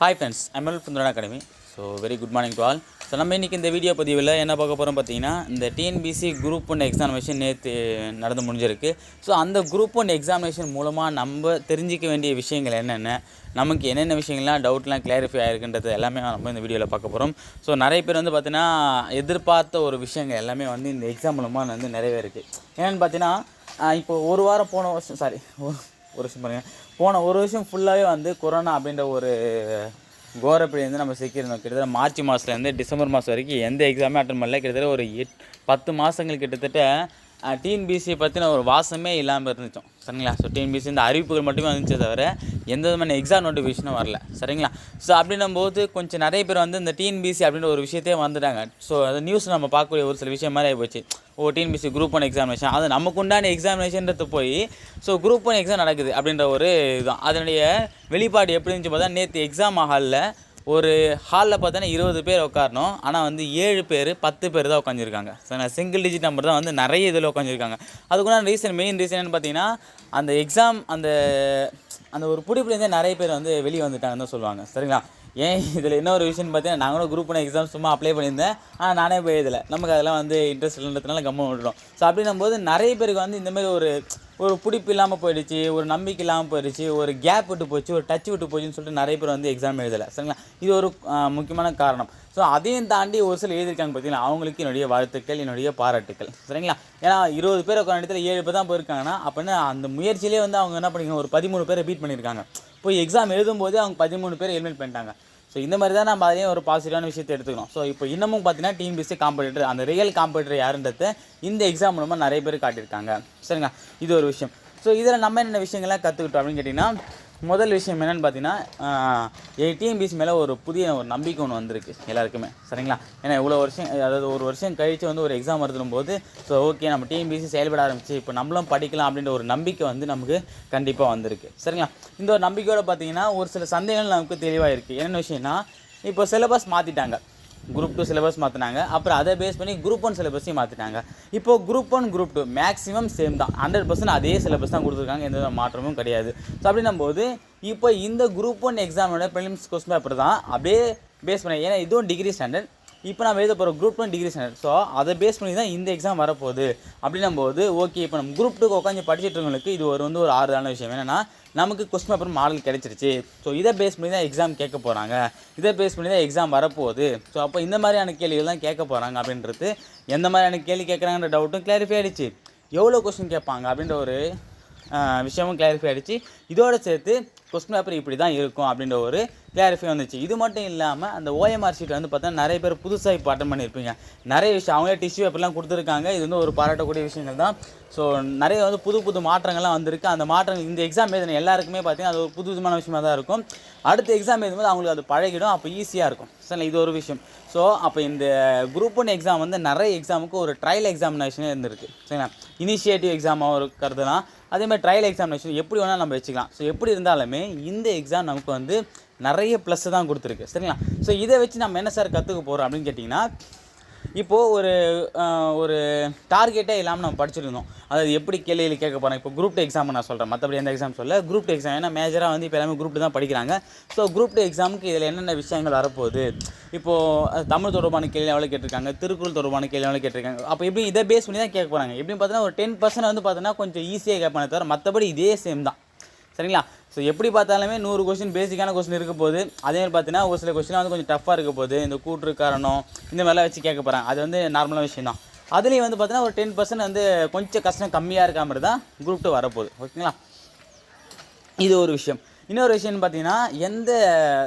Hi friends ML Sundaran academy so very good morning to all so நம்ம இன்றைக்கி இந்த video பதிவில் என்ன பார்க்க போகிறோம் பார்த்தீங்கன்னா இந்த டிஎன்பிசி குரூப் ஒன் எக்ஸாமினேஷன் நேற்று நடந்து முடிஞ்சிருக்கு. ஸோ அந்த குரூப் ஒன் எக்ஸாமினேஷன் மூலமாக நம்ம தெரிஞ்சிக்க வேண்டிய விஷயங்கள் என்னென்ன நமக்கு என்னென்ன விஷயங்கள்லாம் டவுட்லாம் கிளாரிஃபை ஆயிருக்குன்றது எல்லாமே நம்ம இந்த வீடியோவில் பார்க்க போகிறோம் ஸோ நிறைய பேர் வந்து பார்த்தீங்கன்னா எதிர்பார்த்த ஒரு விஷயங்கள் எல்லாமே வந்து இந்த எக்ஸாம் மூலமாக வந்து நிறையவே இருக்குது ஏன்னு பார்த்தீங்கன்னா இப்போ ஒரு வாரம் போன வருஷம் சாரி ஒரு வருஷம் பாருங்கள் போன ஒரு வருஷம் ஃபுல்லாகவே வந்து கொரோனா அப்படின்ற ஒரு கோரப்படி வந்து நம்ம சிக்கியிருந்தோம். கிட்டத்தட்ட மார்ச் மாதத்துலேருந்து டிசம்பர் மாதம் வரைக்கும் எந்த எக்ஸாமே அட்டன் பண்ணல. கிட்டத்தட்ட ஒரு எட் பத்து மாதங்கள் கிட்டத்தட்ட டிஎன்பிசியை பற்றின ஒரு வாசமே இல்லாமல் இருந்துச்சோம். சரிங்களா? ஸோ டிஎன்பிசி இந்த அறிவிப்புகள் மட்டுமே வந்துச்சே தவிர எந்த விதமான எக்ஸாம் நோட்டிஃபிகேஷனும் வரல. சரிங்களா? ஸோ அப்படின்னும் போது கொஞ்சம் நிறைய பேர் வந்து இந்த டிஎன்பிசி அப்படின்ற ஒரு விஷயத்தையே வந்துட்டாங்க ஸோ அந்த நியூஸ் நம்ம பார்க்கக்கூடிய ஒரு சில விஷயம் மாதிரி ஆகிப்போச்சு ஓ டிஎன்பிசி குரூப் ஒன் எக்ஸாமினேஷன் அது நமக்கு உண்டான எக்ஸாமினேஷன்றது போய் ஸோ குரூப் ஒன் எக்ஸாம் நடக்குது அப்படின்ற ஒரு இதுதான். அதனுடைய வெளிப்பாடு எப்படி இருந்துச்சு பார்த்தா நேற்று எக்ஸாம் ஹாலில் ஒரு ஹாலில் பார்த்தோன்னா இருபது பேர் உட்காரணும். ஆனால் வந்து ஏழு பேர் பத்து பேர் தான் உட்காந்துருக்காங்க ஸோ நான் சிங்கிள் டிஜிட் நம்பர் தான் வந்து நிறைய இதில் உட்காந்துருக்காங்க அதுக்குள்ள ரீசன் மெயின் ரீசன் என்னன்னு பார்த்தீங்கன்னா அந்த எக்ஸாம் அந்த அந்த ஒரு பிடிப்புலேருந்தே நிறைய பேர் வந்து வெளியே வந்துட்டாங்கன்னு தான் சொல்லுவாங்க. சரிங்களா? ஏன் இதில் என்ன ஒரு விஷயம் பார்த்தீங்கன்னா நாங்களும் குரூப் பண்ண எக்ஸாம் சும்மா அப்ளை பண்ணியிருந்தேன். ஆனால் நானே போய் எழுதலை. நமக்கு அதெல்லாம் வந்து இன்ட்ரெஸ்ட் இல்லைன்றதுனால கம்ம விட்டுறோம் ஸோ அப்படின்னும் போது நிறைய பேருக்கு வந்து இந்தமாரி ஒரு ஒரு பிடிப்பு இல்லாமல் போயிடுச்சு ஒரு நம்பிக்கை இல்லாமல் போயிடுச்சு ஒரு கேப் விட்டு போச்சு ஒரு டச் விட்டு போச்சுன்னு சொல்லிட்டு நிறைய பேர் வந்து எக்ஸாம் எழுதலை. சரிங்களா? இது ஒரு முக்கியமான காரணம். ஸோ அதையும் தாண்டி ஒரு சில எழுதியிருக்காங்க பார்த்தீங்களா அவங்களுக்கு என்னுடைய வாழ்த்துக்கள் என்னுடைய பாராட்டுக்கள். சரிங்களா? ஏன்னா இருபது பேர் உட்கார இடத்துல ஏழு பேர் தான் போயிருக்காங்கன்னா அப்படின்னா அந்த முயற்சியிலே வந்து அவங்க என்ன பண்ணிக்கணும்? ஒரு பதிமூணு பேரை பீட் பண்ணியிருக்காங்க. போய் எக்ஸாம் எழுதும்போதே அவங்க பதிமூணு பேர் எலிமினேட் பண்ணிட்டாங்க. ஸோ இந்த மாதிரி தான் நம்ம அதையும் ஒரு பாசிட்டிவான விஷயத்தை எடுத்துக்கணும். ஸோ இப்போ இன்னமும் பார்த்தீங்கன்னா டீம் பிசி காம்படிட்டர் அந்த ரியல் காம்படிட்டர் யாருன்றத இந்த எக்ஸாம் மூலமாக நிறைய பேர் காட்டியிருக்காங்க. சரிங்க இது ஒரு விஷயம். ஸோ இதில் நம்ம என்னென்ன விஷயங்கள்லாம் கற்றுக்கிட்டோம் அப்படின்னு கேட்டிங்கன்னா முதல் விஷயம் என்னென்னு பார்த்தீங்கன்னா டிஎம்பிசி மேலே ஒரு புதிய ஒரு நம்பிக்கை ஒன்று வந்திருக்கு எல்லாருக்குமே. சரிங்களா? ஏன்னா இவ்வளோ வருஷம் அதாவது ஒரு வருஷம் கழித்து வந்து ஒரு எக்ஸாம் எழுதும் போது ஸோ ஓகே நம்ம டிஎம்பிசி செயல்பட ஆரம்பிச்சு இப்போ நம்மளும் படிக்கலாம் அப்படின்ற ஒரு நம்பிக்கை வந்து நமக்கு கண்டிப்பாக வந்திருக்கு. சரிங்களா? இந்த ஒரு நம்பிக்கையோடு பார்த்தீங்கன்னா ஒரு சில சந்தேகங்கள் நமக்கு தெளிவாக இருக்குது என்னென்ன விஷயம்னா இப்போ சிலபஸ் மாற்றிட்டாங்க குரூப் டூ சிலபஸ் மாற்றினாங்க அப்புறம் அதை பேஸ் பண்ணி குரூப் ஒன் சிலபஸையும் மாற்றிட்டாங்க இப்போ group one group two maximum same தான். ஹண்ட்ரட் பர்சன்ட் அதே சிலபஸ் தான் கொடுத்துருக்காங்க. எந்த மாற்றமும் கிடையாது. ஸோ அப்படின்னும் போது இப்போ இந்த குரூப் ஒன் எக்ஸாமோட ப்ரிலிம்ஸ் கொஸ்டின் பேப்பர் தான் அப்படியே பேஸ் பண்ணி. ஏன்னா இதுவும் டிகிரி ஸ்டாண்டர்ட் இப்போ நம்ம எழுத போகிற group one degree standard so அதை பேஸ் பண்ணி தான் இந்த எக்ஸாம் வரப்போகுது. அப்படின்னும் போது ஓகே இப்போ நம்ம குரூப் டூக்கு உட்காந்து படிச்சுட்டு இருக்கவங்களுக்கு இது ஒரு வந்து ஒரு ஆறுதலான விஷயம். என்னென்னா நமக்கு கொஸ்டின் பேப்பர் மாடல் கிடச்சிருச்சு. ஸோ இதை பேஸ் பண்ணி தான் எக்ஸாம் கேட்க போகிறாங்க இதை பேஸ் பண்ணி தான் எக்ஸாம் வரப்போகுது. ஸோ அப்போ இந்த மாதிரியான கேள்விகள் தான் கேட்க போகிறாங்க அப்படின்றது எந்த மாதிரியான கேள்வி கேட்குறாங்கன்ற டவுட்டும் கிளாரிஃபை ஆகிடுச்சு எவ்வளோ கொஸ்டின் கேட்பாங்க அப்படின்ற ஒரு விஷயமும் கிளாரிஃபை ஆகிடுச்சு இதோடு சேர்த்து கொஸ்டின் பேப்பர் இப்படி தான் இருக்கும் அப்படின்ற ஒரு கிளாரிஃபை வந்துச்சு. இது மட்டும் இல்லாமல் அந்த ஓஎம்ஆர் ஷீட் வந்து பார்த்தா நிறைய பேர் புதுசாக இப்போ அட்டன் பண்ணியிருப்பீங்க நிறைய விஷயம் அவங்களே டிஷ்யூ பேப்பர்லாம் கொடுத்துருக்காங்க. இது வந்து ஒரு பாராட்டக்கூடிய விஷயங்கள் தான். ஸோ நிறைய வந்து புது புது மாற்றங்கள்லாம் வந்திருக்கு. அந்த மாற்றங்கள் இந்த எக்ஸாம் எழுதின எல்லாருக்குமே பார்த்தீங்கன்னா அது ஒரு புது விதமான விஷயமாக தான் இருக்கும். அடுத்த எக்ஸாம் எழுதும்போது அவங்களுக்கு அது பழகிடும். அப்போ ஈஸியாக இருக்கும். சரி இது ஒரு விஷயம். ஸோ அப்போ இந்த குரூப் ஒன் எக்ஸாம் வந்து நிறைய எக்ஸாமுக்கு ஒரு ட்ரையல் எக்ஸாமினேஷனே இருந்திருக்கு. சரிங்களா? இனிஷியேட்டிவ் எக்ஸாமாக ஒரு கருதுலாம் அதேமாதிரி ட்ரையல் எக்ஸாமினேஷன் எப்படி வேணால் நம்ம வச்சுக்கலாம். ஸோ எப்படி இருந்தாலுமே இந்த எக்ஸாம் நமக்கு வந்து நிறைய ப்ளஸ் தான் கொடுத்துருக்கு. சரிங்களா? ஸோ இதை வச்சு நம்ம என்ன சார் கற்றுக்க போகிறோம் அப்படின்னு கேட்டிங்கன்னா இப்போது ஒரு ஒரு டார்கெட்டே இல்லாமல் நம்ம படிச்சிருந்தோம் அதாவது எப்படி கேள்வியில் கேட்க போகிறோம் இப்போ குரூப் டூ எக்ஸாம் நான் சொல்கிறேன் மற்றபடி எந்த எக்ஸாம் சொல்ல குரூப் டூ எக்ஸாம் ஏன்னா மேஜராக வந்து இப்போ எல்லாமே குரூப் தான் படிக்கிறாங்க. ஸோ குரூப் டூ எக்ஸாமுக்கு இதில் என்னென்ன விஷயங்கள் வரப்போகுது? இப்போது தமிழ் தொடர்பான கேள்வி எவ்வளோ கேட்டிருக்காங்க? திருக்குறள் தொடர்பான கேள்வி எவ்வளோ கேட்டிருக்காங்க? அப்போ எப்படி இதை பேஸ் பண்ணி தான் கேட்க போகிறாங்க எப்படின்னு பார்த்தீங்கன்னா ஒரு டென் பர்சன்ட் வந்து பார்த்தீங்கன்னா கொஞ்சம் ஈஸியாக கேட்பானே தவிர மற்றபடி இதே சேம் தான். சரிங்களா? ஸோ எப்படி பார்த்தாலுமே நூறு கொஸ்டின் பேசிக்கான கொஸ்டின் இருக்க போகுது. அதே மாதிரி பார்த்தீங்கன்னா ஒரு சில கொஸ்டின் வந்து கொஞ்சம் டஃப்பாக இருக்க போது இந்த கூற்று காரணம் இந்த மாதிரிலாம் வச்சு கேட்க போகிறாங்க அது வந்து நார்மலான விஷயம் தான் அதுலேயும் வந்து பார்த்தீங்கன்னா ஒரு டென் பர்சன்ட் வந்து கொஞ்சம் கஷ்டம் கம்மியாக இருக்க மாதிரி தான் குரூப் டூ வரப்போகுது. ஓகேங்களா? இது ஒரு விஷயம். இன்னொரு விஷயம்னு பார்த்தீங்கன்னா எந்த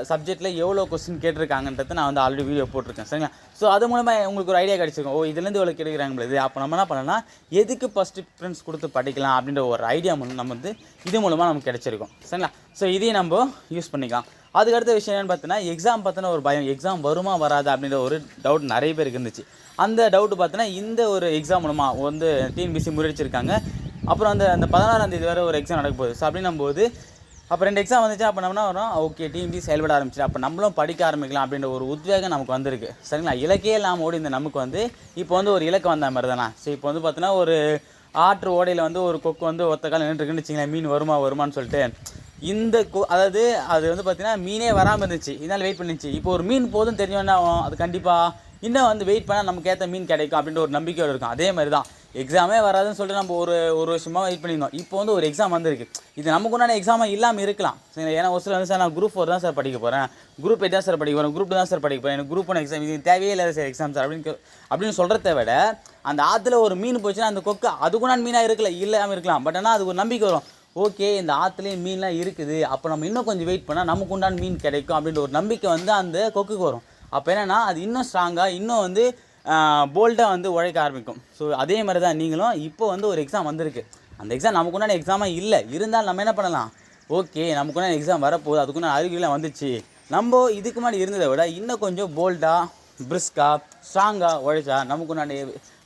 சப்ஜெக்ட்டில் எவ்வளோ கொஸ்டின் கேட்டிருக்காங்கன்றத நான் வந்து ஆல்ரெடி வீடியோ போட்டிருக்கேன். சரிங்களா? ஸோ அது மூலமாக உங்களுக்கு ஒரு ஐடியா கிடச்சிருக்கும். ஓ இதுலேருந்து இவ்வளோ கேட்குறாங்க இது அப்போ நம்ம என்ன பண்ணலாம் எதுக்கு ஃபஸ்ட்டு ப்ரிஃபரன்ஸ் கொடுத்து படிக்கலாம் அப்படின்ற ஒரு ஐடியா மூலம் நம்ம வந்து இது மூலமாக நமக்கு கிடச்சிருக்கும். சரிங்களா? ஸோ இதையும் நம்ம யூஸ் பண்ணிக்கலாம். அதுக்கு அடுத்த விஷயம் என்னென்னு பார்த்தீங்கன்னா எக்ஸாம் பார்த்தினா ஒரு பயம் எக்ஸாம் வருமா வராதா அப்படின்ற ஒரு டவுட் நிறைய பேருக்கு இருந்துச்சு. அந்த டவுட் பார்த்தீங்கன்னா இந்த ஒரு எக்ஸாம் மூலமாக வந்து டிஎன்பிசி முறியடிச்சிருக்காங்க. அப்புறம் அந்த அந்த பதினாறாம் தேதி வரை ஒரு எக்ஸாம் நடக்க போகுது. ஸோ அப்படின்னும் போது அப்போ ரெண்டு எக்ஸாம் வந்துச்சு அப்போ நம்ம என்ன வரும்? ஓகே டிஎம்பி செயல்பட ஆரம்பிச்சு அப்போ நம்மளும் படிக்க ஆரம்பிக்கலாம் அப்படின்ற ஒரு உத்வேகம் நமக்கு வந்திருக்கு. சரிங்களா? இலக்கே இல்லாமல் ஓடி இந்த நமக்கு வந்து இப்போ வந்து ஒரு இலக்கு வந்த மாதிரி தானே? ஸோ இப்போ வந்து பார்த்தீங்கன்னா ஒரு ஆற்று ஓடையில் வந்து ஒரு கொக்கு வந்து ஒத்த காலம் நின்றுருக்குன்னு வச்சிங்களேன் மீன் வருமா வருமான்னு சொல்லிட்டு. இந்த கொ- அதாவது அது வந்து பார்த்தீங்கன்னா மீனே வராமல் இருந்துச்சு. இதனால் வெயிட் பண்ணிச்சு. இப்போ ஒரு மீன் போதும் தெரிஞ்சோன்னா அது கண்டிப்பாக இன்னும் வந்து வெயிட் பண்ணால் நமக்கு ஏற்ற மீன் கிடைக்கும் அப்படின்ற ஒரு நம்பிக்கையோடு இருக்கும். அதே மாதிரி தான் எக்ஸாமே வராதுன்னு சொல்லிட்டு நம்ம ஒரு ஒரு வருஷமாக வெயிட் பண்ணியிருந்தோம். இப்போ வந்து ஒரு எக்ஸாம் வந்திருக்கு. இது நமக்கு உண்டான எக்ஸாமாக இல்லாமல் இருக்கலாம். சரி ஏன்னா ஒரு சில வந்து சார் நான் குரூப் ஃபோர் தான் சார் படிக்க போகிறேன் குரூப் எயிட் தான் சார் படிக்க போகிறேன் குரூப் தான் சார் படிக்க போகிறேன் எனக்கு குரூப் ஒன் எக்ஸாம் இது தேவையே இல்லை சார் எக்ஸாம் சார். அப்படின்னு அப்படின்னு சொல்கிறத விட அந்த ஆற்றுல ஒரு மீன் போச்சுன்னா அந்த கொக்கு அதுக்குண்டான மீனாக இருக்கல இல்லாமல் இருக்கலாம். பட் ஆனால் அது ஒரு நம்பிக்கை வரும். ஓகே இந்த ஆற்றுலேயும் மீன்லாம் இருக்குது. அப்போ நம்ம இன்னும் கொஞ்சம் வெயிட் பண்ணால் நமக்கு உண்டான மீன் கிடைக்கும். அப்படின்ற ஒரு நம்பிக்கை வந்து அந்த கொக்குக்கு வரும். அப்போ என்னென்னா அது இன்னும் ஸ்ட்ராங்காக இன்னும் வந்து போல்டாக வந்து உழைக்க ஆரம்பிக்கும். ஸோ அதே மாதிரி தான் நீங்களும் இப்போ வந்து ஒரு எக்ஸாம் வந்திருக்கு. அந்த எக்ஸாம் நமக்கு உண்டான எக்ஸாமாக இல்லை. இருந்தாலும் நம்ம என்ன பண்ணலாம்? ஓகே நமக்கு உண்டான எக்ஸாம் வரப்போகுது. அதுக்குண்டான அறிகுறிலாம் வந்துச்சு. நம்ம இதுக்கு முன்னாடி இருந்ததை விட இன்னும் கொஞ்சம் போல்டாக பிரிஸ்காக ஸ்ட்ராங்காக உழைச்சா நமக்கு உண்டான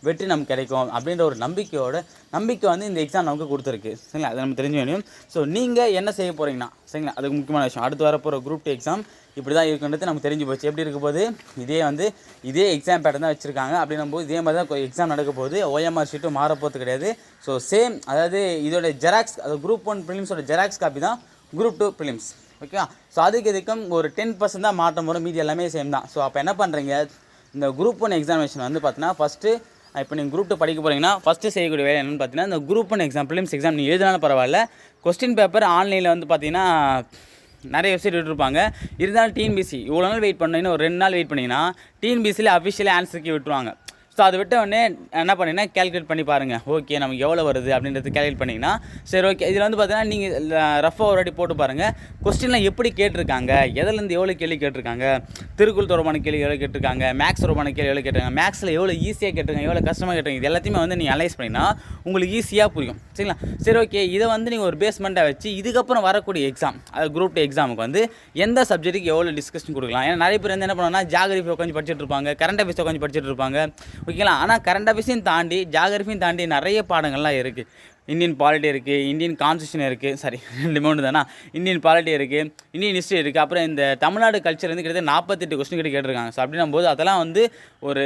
வெற்றி நமக்கு கிடைக்கும் அப்படின்ற ஒரு நம்பிக்கையோட நம்பிக்கை வந்து இந்த எக்ஸாம் நமக்கு கொடுத்துருக்கு. சரிங்களா? அதை நம்ம தெரிஞ்சு வேணும் ஸோ நீங்கள் என்ன செய்ய போகிறீங்கன்னா சரிங்களா? அதுக்கு முக்கியமான விஷயம். அடுத்து வரப்போகிற குரூப் டூ எக்ஸாம் இப்படி தான் இருக்குன்றது நமக்கு தெரிஞ்சு போச்சு. எப்படி இருக்க போது இதே வந்து இதே எக்ஸாம் பேட்டர் தான் வச்சுருக்காங்க. அப்படின்னும் போது இதே மாதிரி தான் எக்ஸாம் நடக்க போகுது. ஓஎம்ஆர் ஷீட்டும் மாற போகிறது கிடையாது. ஸோ சேம் அதாவது இதோட ஜெராக்ஸ் அது குரூப் ஒன் ஃபிலிம்ஸோட ஜெராக்ஸ் காப்பி தான் குரூப் டூ ஃபிலிம்ஸ் ஓகேவா ஸோ அதுக்கு இதுக்கும் ஒரு டென் பர்சன்ட் தான் மாற்றம் வரும். மீதி எல்லாமே சேம் தான். ஸோ அப்போ என்ன பண்ணுறீங்க இந்த குரூப் ஒன் எக்ஸாமினேஷன் வந்து பார்த்தீங்கன்னா ஃபஸ்ட்டு இப்போ நீங்கள் குரூப் டூ படிக்க போகிறீங்கன்னா ஃபஸ்ட்டு செய்யக்கூடிய வேலை என்னென்னு பார்த்தீங்கன்னா இந்த group one exam prelims exam நீங்கள் எழுதினாலும் பரவாயில்ல. கொஸ்டின் பேப்பர் ஆன்லைனில் வந்து பார்த்தீங்கன்னா நிறைய வெப்சைட் விட்டுருப்பாங்க. இருந்தாலும் டிஎன்பிசி இவ்வளோ நாள் வெயிட் பண்ணிங்கன்னா ஒரு ரெண்டு நாள் வெயிட் பண்ணிங்கன்னா டிஎன்பிசியில் அஃபிஷியலாக ஆன்சருக்கு விட்டுருவாங்க. ஸோ அதை விட்ட உடனே என்ன பண்ணீங்கன்னா கேல்குலேட் பண்ணி பாருங்கள் ஓகே நமக்கு எவ்வளோ வருது அப்படின்றது கேல்குலேட் பண்ணிங்கன்னா சரி ஓகே இதில் வந்து பார்த்தீங்கன்னா நீங்கள் ரஃபாக ஒரு வாட்டி போட்டு பாருங்கள் கொஸ்டின்லாம் எப்படி கேட்டிருக்காங்க? எதுலேருந்து எவ்வளோ கேள்வி கேட்டிருக்காங்க? திருக்குள் தொடர்பான கேள்வி எவ்வளோ கேட்டிருக்காங்க? மேக்ஸ் தொடர்பான கேள்வி எவ்வளோ கேட்டிருக்காங்க? மேக்ஸில் எவ்வளோ ஈஸியாக கேட்டிருக்காங்க? எவ்வளோ கஷ்டமாக கேட்டிருக்காங்க? இது எல்லாத்தையுமே வந்து நீங்கள் அனலைஸ் பண்ணினா உங்களுக்கு ஈஸியாக புரியும். சரிங்களா? சரி ஓகே இதை வந்து நீங்கள் ஒரு பேஸ்மெண்ட்டாக வச்சு இதுக்கப்புறம் வரக்கூடிய எக்ஸாம் அது குரூப் டூ எக்ஸாமுக்கு வந்து எந்த சப்ஜெக்ட்டுக்கு எவ்வளோ டிஸ்கஷன் கொடுக்கலாம்? ஏன்னா நிறைய பேர் வந்து என்ன பண்ணுவாங்கன்னா ஜாகிரபி உட்காந்து படிச்சுட்டு இருப்பாங்க கரண்ட் அஃபேர்ஸ் உட்காந்து படிச்சுட்டு இருப்பாங்க. ஓகேங்களா? ஆனால் கரண்ட் அஃபேர்ஸையும் தாண்டி ஜாகிரஃபியும் தாண்டி நிறைய பாடங்கள்லாம் இருக்குது இந்தியன் பாலிட்டி இருக்குது இந்தியன் கான்ஸ்டியூஷன் இருக்குது சாரி ரெண்டு மூணு தானே? இந்தியன் பாலிட்டி இருக்குது இந்தியன் ஹிஸ்ட்ரி இருக்குது அப்புறம் இந்த தமிழ்நாடு கல்ச்சர் வந்து கிட்டத்தட்ட நாற்பத்தெட்டு கொஸ்டின் கிட்ட கேட்டிருக்காங்க. ஸோ அப்படின்னும் போது அதெல்லாம் வந்து ஒரு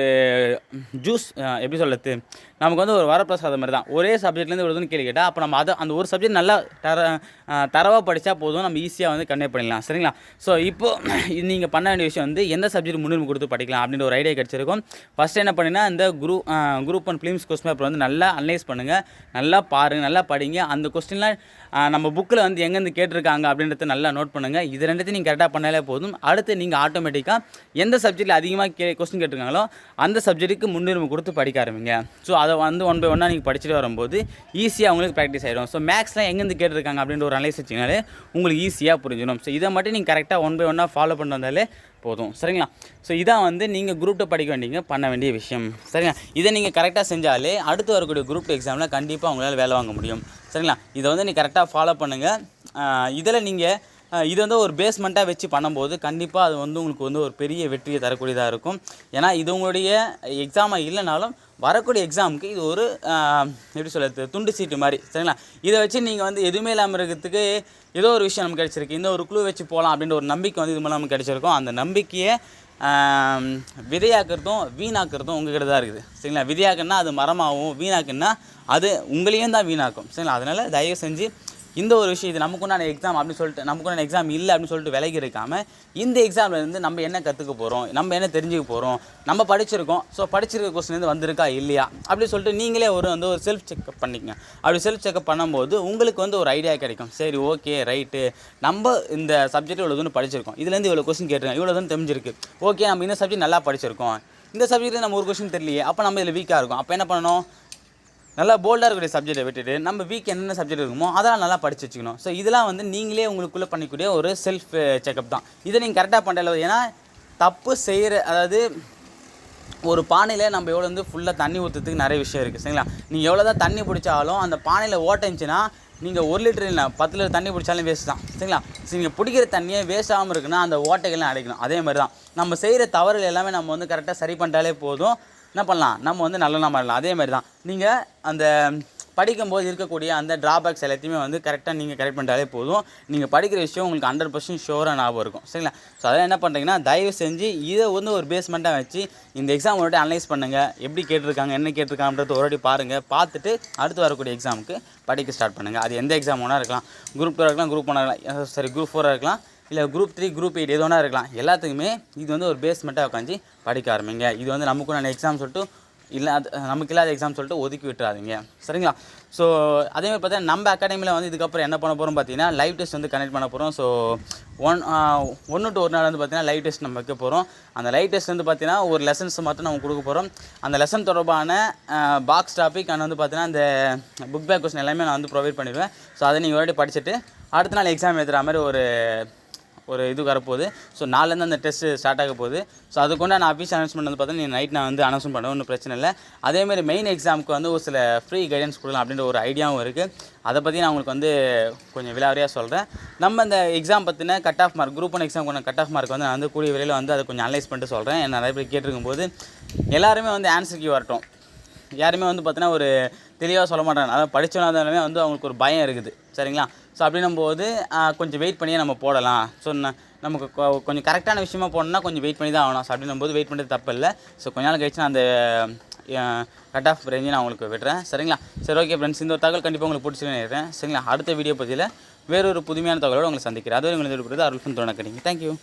ஜூஸ் எப்படி சொல்கிறது நமக்கு வந்து ஒரு வரப்பிரசாதம் மாதிரி தான். ஒரே சப்ஜெக்ட்லேருந்து ஒரு கேள்வி கேட்டால் அப்போ நம்ம அதை அந்த ஒரு சப்ஜெக்ட் நல்லா தர தரவாக படித்தா போதும். நம்ம ஈஸியாக வந்து கன்வே பண்ணிடலாம். சரிங்களா? ஸோ இப்போது நீங்கள் பண்ண வேண்டிய விஷயம் வந்து எந்த சப்ஜெக்ட் முன்னுரிமை கொடுத்து படிக்கலாம் அப்படின்ற ஒரு ஐடியா கிடச்சிருக்கும். ஃபஸ்ட்டு என்ன பண்ணினா இந்த group group one prelims question paper வந்து நல்லா அனலைஸ் பண்ணுங்கள் நல்லா பா பாருங்கள் நல்லா படிங்க. அந்த கொஸ்டின்லாம் நம்ம புக்கில் வந்து எங்கேருந்து கேட்டிருக்காங்க அப்படின்றத நல்லா நோட் பண்ணுங்கள் இது ரெண்டுத்தையும் நீங்கள் கரெக்டாக பண்ணாலே போதும். அடுத்து நீங்கள் ஆட்டோமேட்டிக்காக எந்த சப்ஜெக்ட்டில் அதிகமாக கே கொஸ்டின் கேட்டிருக்காங்களோ அந்த சப்ஜெக்ட்டுக்கு முன்னுரிமை கொடுத்து படிக்க ஆரம்பிங்க. ஸோ அதை வந்து ஒன் பை ஒன்னாக நீங்கள் படிச்சுட்டு வரும்போது ஈஸியாக உங்களுக்கு ப்ராக்டிஸ் ஆகிடும் ஸோ மேக்ஸ்லாம் எங்கேருந்து கேட்டிருக்காங்க அப்படின்ற ஒரு அனலைஸ் வச்சிங்கனாலே உங்களுக்கு ஈஸியாக புரிஞ்சிடும் ஸோ இதை மட்டும் நீங்கள் கரெக்டாக ஒன் பை ஒன்னாக ஃபாலோ பண்ணி வந்தாலே போதும். சரிங்களா? ஸோ இதான் வந்து நீங்கள் குரூப் டூ படிக்க வேண்டிய பண்ண வேண்டிய விஷயம். சரிங்களா? இதை நீங்கள் கரெக்டாக செஞ்சாலே அடுத்து வரக்கூடிய குரூப் டூ எக்ஸாமில் கண்டிப்பாக உங்களால் வேலை வாங்க முடியும். சரிங்களா? இதை வந்து நீங்கள் கரெக்டாக ஃபாலோ பண்ணுங்கள் இதில் நீங்கள் இது வந்து ஒரு பேஸ்மெண்ட்டாக வச்சு பண்ணும்போது கண்டிப்பாக அது வந்து உங்களுக்கு வந்து ஒரு பெரிய வெற்றியை தரக்கூடியதாக இருக்கும். ஏன்னா இது உங்களுடைய எக்ஸாமாக இல்லைனாலும் வரக்கூடிய எக்ஸாமுக்கு இது ஒரு எப்படி சொல்கிறது துண்டு சீட்டு மாதிரி சரிங்களா? இதை வச்சு நீங்கள் வந்து எதுவுமே இல்லாமல் இருக்கிறதுக்கு ஏதோ ஒரு விஷயம் நமக்கு கிடச்சிருக்கு. இந்த ஒரு குழு வச்சு போகலாம் அப்படின்ற ஒரு நம்பிக்கை வந்து இது மூலம் நமக்கு கிடச்சிருக்கும். அந்த நம்பிக்கையை விதையாக்குறதும் வீணாக்குறதும் உங்ககிட்ட தான் இருக்குது. சரிங்களா? விதையாக்குன்னா அது மரமாகவும் வீணாக்குன்னா அது உங்களையும் தான் வீணாக்கும். சரிங்களா? அதனால் தயவு செஞ்சு இந்த ஒரு விஷயம் இது நமக்குண்டான எக்ஸாம் அப்படின்னு சொல்லிட்டு நமக்குண்டான எக்ஸாம் இல்லை அப்படின்னு சொல்லிட்டு விலகி இருக்காமல் இந்த எக்ஸாமில் இருந்து நம்ம என்ன கற்றுக்க போகிறோம் நம்ம என்ன தெரிஞ்சுக்க போகிறோம் நம்ம படிச்சிருக்கோம். ஸோ படிச்சிருக்க கொஸ்டின் வந்திருக்கா இல்லையா? அப்படின்னு சொல்லிட்டு நீங்களே ஒரு வந்து ஒரு செல்ஃப் செக்அப் பண்ணிக்கங்க. அப்படி செல்ஃப் செக்அப் பண்ணும்போது உங்களுக்கு வந்து ஒரு ஐடியா கிடைக்கும். சரி ஓகே ரைட்டு நம்ம இந்த சப்ஜெக்ட் இவ்வளோ தூரம் படிச்சிருக்கோம். இதுலேருந்து இவ்வளோ கொஸ்டின் கேட்டிருக்கோம் இவ்வளோ தூரம் தெரிஞ்சிருக்கு. ஓகே நம்ம இந்த சப்ஜெக்ட் நல்லா படிச்சிருக்கோம். இந்த சப்ஜெக்ட்டில் நம்ம ஒரு கொஸ்டின் தெரியலையே. அப்போ நம்ம இதில் வீக்காக இருக்கும். அப்போ என்ன பண்ணணும்? நல்லா போல்டாக இருக்கக்கூடிய சப்ஜெக்டை விட்டுட்டு நம்ம வீக் என்னென்ன சப்ஜெக்ட் இருக்குமோ அதெல்லாம் நல்லா படிச்சு வச்சுக்கணும். ஸோ இதெல்லாம் வந்து நீங்களே உங்களுக்குள்ளே பண்ணிக்கூடிய ஒரு செல்ஃப் செக்அப் தான். இதை நீங்கள் கரெக்டாக பண்ணல ஏன்னா தப்பு செய்கிற அதாவது ஒரு பானையில் நம்ம எவ்வளோ வந்து ஃபுல்லாக தண்ணி ஊற்றுறதுக்கு நிறைய விஷயம் இருக்குது சரிங்களா? நீங்கள் எவ்வளோ தான் தண்ணி பிடிச்சாலும் அந்த பானையில் ஓட்டை இருந்துச்சுன்னா நீங்கள் ஒரு லிட்டர் இல்லை பத்து லிட்டர் தண்ணி பிடிச்சாலும் வேஸ்ட் தான் சரிங்களா? சரி நீங்கள் பிடிக்கிற தண்ணியே வேஸ்ட் ஆகாமல் இருக்குன்னா அந்த ஓட்டைகள்லாம் அடைக்கணும் அதே மாதிரி தான் நம்ம செய்கிற தவறுகள் எல்லாமே நம்ம வந்து கரெக்டாக சரி பண்ணிட்டாலே போதும். என்ன பண்ணலாம்? நம்ம வந்து நல்ல மாறலாம். அதே மாதிரி தான். நீங்கள் அந்த படிக்கும்போது இருக்கக்கூடிய அந்த ட்ராபேக்ஸ் எல்லாத்தையுமே வந்து கரெக்டாக நீங்கள் கரெக்ட் பண்ணிட்டாலே போதும். நீங்கள் படிக்கிற விஷயம் உங்களுக்கு ஹண்ட்ரட் பர்சன்ட் ஷோராக ஞாபகம் இருக்கும். சரிங்களா? ஸோ அதெல்லாம் என்ன பண்ணுறீங்கன்னா தயவு செஞ்சு இதை வந்து ஒரு பேஸ்மெண்ட்டாக வச்சு இந்த எக்ஸாம் ஒரு வாட்டி அனலைஸ் பண்ணுங்கள் எப்படி கேட்டிருக்காங்க என்ன கேட்டிருக்காங்கன்றது ஒரு வாட்டி பாருங்கள் பார்த்துட்டு அடுத்து வரக்கூடிய எக்ஸாமுக்கு படிக்க ஸ்டார்ட் பண்ணுங்கள் அது எந்த எக்ஸாம் ஒன்றா இருக்கலாம். குரூப் டூ இருக்கலாம் குரூப் ஒன்னாக இருக்கலாம். சாரி குரூப் ஃபோராக இருக்கலாம். இல்லை குரூப் த்ரீ குரூப் எயிட் எது இருக்கலாம். எல்லாத்துக்குமே இது வந்து ஒரு பேஸ்மெண்ட்டாக உட்காந்து படிக்க ஆரம்பிங்க. இது வந்து நமக்கு நான் எக்ஸாம் சொல்லிட்டு இல்லை அது நமக்கு இல்லாத எக்ஸாம் சொல்லிட்டு ஒதுக்கி விட்டுறாதீங்க. சரிங்களா? ஸோ அதேமாதிரி பார்த்தீங்கன்னா நம்ம அகாடமியில் வந்து இதுக்கப்புறம் என்ன பண்ண போகிறோம் பார்த்தீங்கன்னா லைவ் டெஸ்ட் வந்து கனெக்ட் பண்ண போகிறோம் ஸோ ஒன் ஒன்று டு ஒரு நாள் வந்து பார்த்தீங்கன்னா லைவ் டெஸ்ட் நம்ம வைக்க போகிறோம் அந்த லைவ் டெஸ்ட் வந்து பார்த்தீங்கன்னா ஒரு லெசன்ஸ் மட்டும் நம்ம கொடுக்க போகிறோம் அந்த லெசன் தொடர்பான பாக்ஸ் டாபிக் அண்ட் வந்து பார்த்தீங்கன்னா அந்த புக் பேக் கொஸ்டின் எல்லாமே நான் வந்து ப்ரொவைட் பண்ணிடுவேன். ஸோ அதை நீங்கள் ஒரு படிச்சுட்டு அடுத்த நாள் எக்ஸாம் எழுதுகிற மாதிரி ஒரு ஒரு இது வரப்போகுது. ஸோ நாலுலேருந்து அந்த டெஸ்ட் ஸ்டார்ட் ஆக போகுது. ஸோ அதுக்குண்டு நான் ஆஃபீஸ் அனௌன்ஸ்மெண்ட் வந்து பார்த்தீங்கன்னா நைட் நான் வந்து அனௌன்ஸ்மெண்ட் பண்ணுவேன் ஒன்றும் பிரச்சனை இல்லை. அதேமாதிரி மெயின் எக்ஸாமுக்கு வந்து ஒரு சில ஃப்ரீ கைடன்ஸ் கொடுக்கலாம் அப்படின்ற ஒரு ஐடியாவும் இருக்குது அதை பற்றி நான் உங்களுக்கு வந்து கொஞ்சம் விலாவரியாக சொல்கிறேன் நம்ம இந்த எக்ஸாம் பற்றின cut off mark group one exam கொண்ட கட் ஆஃப் மார்க் வந்து நான் வந்து கூடிய விரைவில் வந்து அதை கொஞ்சம் அனலைஸ் பண்ணிட்டு சொல்கிறேன் நிறைய பேர் கேட்டிருக்கும் போது எல்லாருமே வந்து ஆன்சர் கீ வரட்டும். யாருமே வந்து பார்த்தீங்கன்னா ஒரு தெளிவாக சொல்ல மாட்டாங்க. அதாவது படித்தவனா இருந்தாலுமே வந்து அவங்களுக்கு ஒரு பயம் இருக்குது. சரிங்களா? ஸோ அப்படின்னும் போது கொஞ்சம் வெயிட் பண்ணியே நம்ம போடலாம். ஸோ நமக்கு கொஞ்சம் கரெக்டான விஷயமா போடணுன்னா கொஞ்சம் வெயிட் பண்ணி தான் ஆகணும். ஸோ அப்படின்னும் போது வெயிட் பண்ணுறது தப்பு இல்லை ஸோ கொஞ்ச நாள் கழிச்சு நான் அந்த கட் ஆஃப் ரேஞ்சை நான் உங்களுக்கு விடுறேன் சரிங்களா? சரி ஓகே ஃப்ரெண்ட்ஸ் இந்த ஒரு தகவல் கண்டிப்பாக உங்களுக்கு பிடிச்சிருக்கேன் நினைக்கிறேன். சரிங்களா? அடுத்த வீடியோ பற்றியில் வேறொரு புதுமையான தகவலோடு உங்களை சந்திக்கிறேன். அதுவரை உங்களுக்கு விடுறது அருள் தோணக்கடிங்க தேங்க்யூ